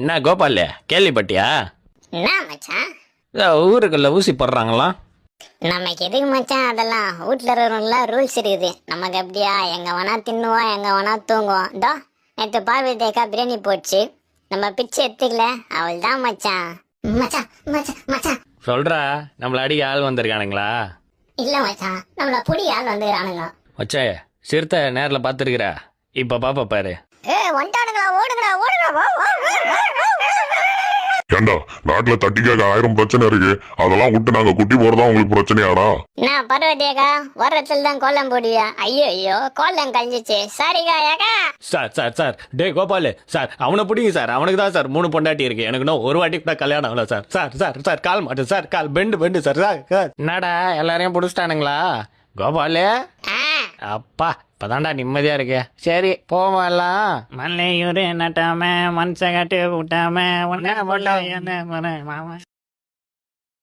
என்ன கோபால் கேள்விப்பட்டியா? என்ன மச்சான்? ஊருக்குள்ள ஊசி போடுறாங்களாம் நமக்கு எதுக்கு மச்சான் அதெல்லாம்? வீட்ல இருக்கிறவங்களாம் ரூல்ஸ் இருக்குது. நமக்கு அப்படியா எங்க வேணா தின்னுவோம் எங்க வேணா தூங்குவோம். இதோ நேற்று பார்வை தேக்கா பிரியாணி போச்சு நம்ம பிச்சை எடுத்துக்கல. அவள் தான் மச்சான். மச்சான் மச்சான் மச்சான். சொல்றா நம்மள அடிக்க ஆள் வந்திருக்கானுங்களா? இல்ல மச்சான் நம்மள புடி ஆள் வந்துக்கிறானுங்க வச்சே சிறுத்தை நேரில் பார்த்துருக்குற. இப்போ பாப்பா பாரு. ஏ வந்துட்டானுங்களா ஓடுங்கடா ஓடுங்கடா. ஏண்டா நாட்டுல தட்டி கேட்க ஆயிரம் பிரச்சனை இருக்கு. அதெல்லாம் விட்டு நாங்க குட்டி போறதா உங்களுக்கு பிரச்சனையாடா? நான் பர்வதியக்கா வரத்துல தான் கோலம் போடுவியா? ஐயோ ஐயோ கோலம் கழிஞ்சிச்சு. சாரிக்கா ஏக்கா. Sir sir sir. டே கோபால் சார் அவனை பிடிங்க சார். அவனுக்கு தான் சார் மூணு பொண்டாட்டி இருக்கு. எனக்கு இன்னும் ஒரு வாட்டி கூட கல்யாணம் ஆகல சார். சார் சார் சார் கால் மாட்டு சார் கால் bend bend sir sir sir. என்னடா எல்லாரையும் பிடிச்சிட்டானுங்களா? கோபாலு? ஆ அப்பா இப்பதான்டா நிம்மதியா இருக்கு. சரி போவலாம் மல்லையூர் நட்டாம மனச கட்டு விட்டாம ஒன்ன போட்டா என்ன மாமா?